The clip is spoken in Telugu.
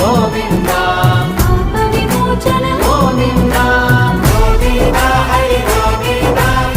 గోవిందా?